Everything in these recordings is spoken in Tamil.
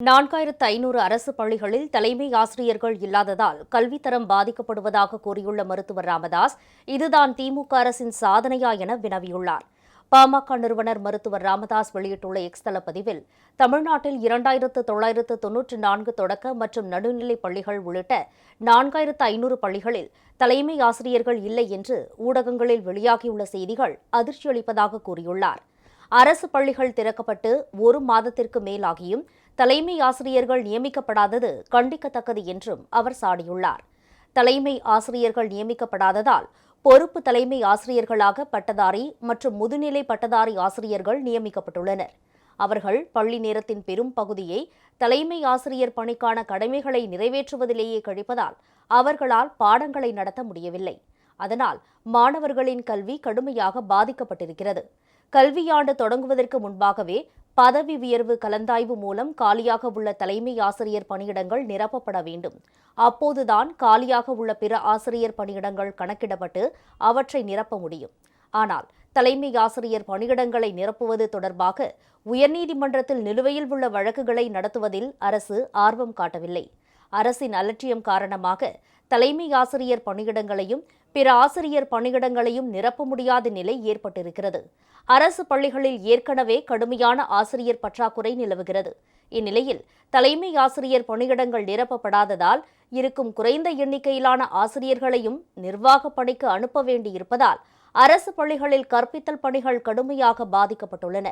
நான்காயிரத்து ஐநூறு அரசு பள்ளிகளில் தலைமை ஆசிரியர்கள் இல்லாததால் கல்வித்தரம் பாதிக்கப்படுவதாக கூறியுள்ள மருத்துவர் ராமதாஸ் இதுதான் திமுக அரசின் சாதனையா என வினவியுள்ளார். பாமக நிறுவனர் மருத்துவர் ராமதாஸ் வெளியிட்டுள்ள எக்ஸ் தள பதிவில் தமிழ்நாட்டில் இரண்டாயிரத்து தொள்ளாயிரத்து தொன்னூற்று நான்கு தொடக்க மற்றும் நடுநிலைப் பள்ளிகள் உள்ளிட்ட நான்காயிரத்து ஐநூறு பள்ளிகளில் தலைமை ஆசிரியர்கள் இல்லை என்று ஊடகங்களில் வெளியாகியுள்ள செய்திகள் அதிர்ச்சியளிப்பதாக கூறியுள்ளார். அரசு பள்ளிகள் திறக்கப்பட்டு ஒரு மாதத்திற்கு மேலாகியும் தலைமை ஆசிரியர்கள் நியமிக்கப்படாதது கண்டிக்கத்தக்கது என்றும் அவர் சாடியுள்ளார். தலைமை ஆசிரியர்கள் நியமிக்கப்படாததால் பொறுப்பு தலைமை ஆசிரியர்களாக பட்டதாரி மற்றும் முதுநிலை பட்டதாரி ஆசிரியர்கள் நியமிக்கப்பட்டுள்ளனர். அவர்கள் பள்ளி நேரத்தின் பெரும் பகுதியை தலைமை ஆசிரியர் பணிக்கான கடமைகளை நிறைவேற்றுவதிலேயே கழிப்பதால் அவர்களால் பாடங்களை நடத்த முடியவில்லை. அதனால் மாணவர்களின் கல்வி கடுமையாக பாதிக்கப்பட்டிருக்கிறது. கல்வியாண்டு தொடங்குவதற்கு முன்பாகவே பதவி உயர்வு கலந்தாய்வு மூலம் காலியாக உள்ள தலைமை ஆசிரியர் பணியிடங்கள் நிரப்பப்பட வேண்டும். அப்போதுதான் காலியாக உள்ள பிற ஆசிரியர் பணியிடங்கள் கணக்கிடப்பட்டு அவற்றை நிரப்ப முடியும். ஆனால் தலைமை ஆசிரியர் பணியிடங்களை நிரப்புவது தொடர்பாக உயர்நீதிமன்றத்தில் நிலுவையில் உள்ள வழக்குகளை நடத்துவதில் அரசு ஆர்வம் காட்டவில்லை. அரசின் அலட்சியம் காரணமாக தலைமை ஆசிரியர் பணியிடங்களையும் பிற ஆசிரியர் பணியிடங்களையும் நிரப்ப முடியாத நிலை ஏற்பட்டிருக்கிறது. அரசு பள்ளிகளில் ஏற்கனவே கடுமையான ஆசிரியர் பற்றாக்குறை நிலவுகிறது. இந்நிலையில் தலைமை ஆசிரியர் பணியிடங்கள் நிரப்பப்படாததால் இருக்கும் குறைந்த எண்ணிக்கையிலான ஆசிரியர்களையும் நிர்வாக பணிக்கு அனுப்ப வேண்டியிருப்பதால் அரசு பள்ளிகளில் கற்பித்தல் பணிகள் கடுமையாக பாதிக்கப்பட்டுள்ளன.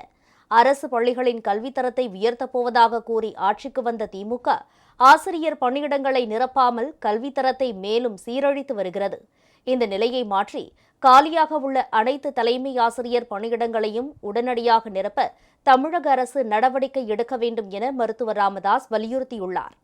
அரசு பள்ளிகளின் கல்வித்தரத்தை உயர்த்தப் போவதாக கூறி ஆட்சிக்கு வந்த திமுக ஆசிரியர் பணியிடங்களை நிரப்பாமல் கல்வித்தரத்தை மேலும் சீரழித்து வருகிறது. இந்த நிலையை மாற்றி காலியாக உள்ள அனைத்து தலைமை ஆசிரியர் பணியிடங்களையும் உடனடியாக நிரப்ப தமிழக அரசு நடவடிக்கை எடுக்க வேண்டும் என மருத்துவர் ராமதாஸ் வலியுறுத்தியுள்ளார்.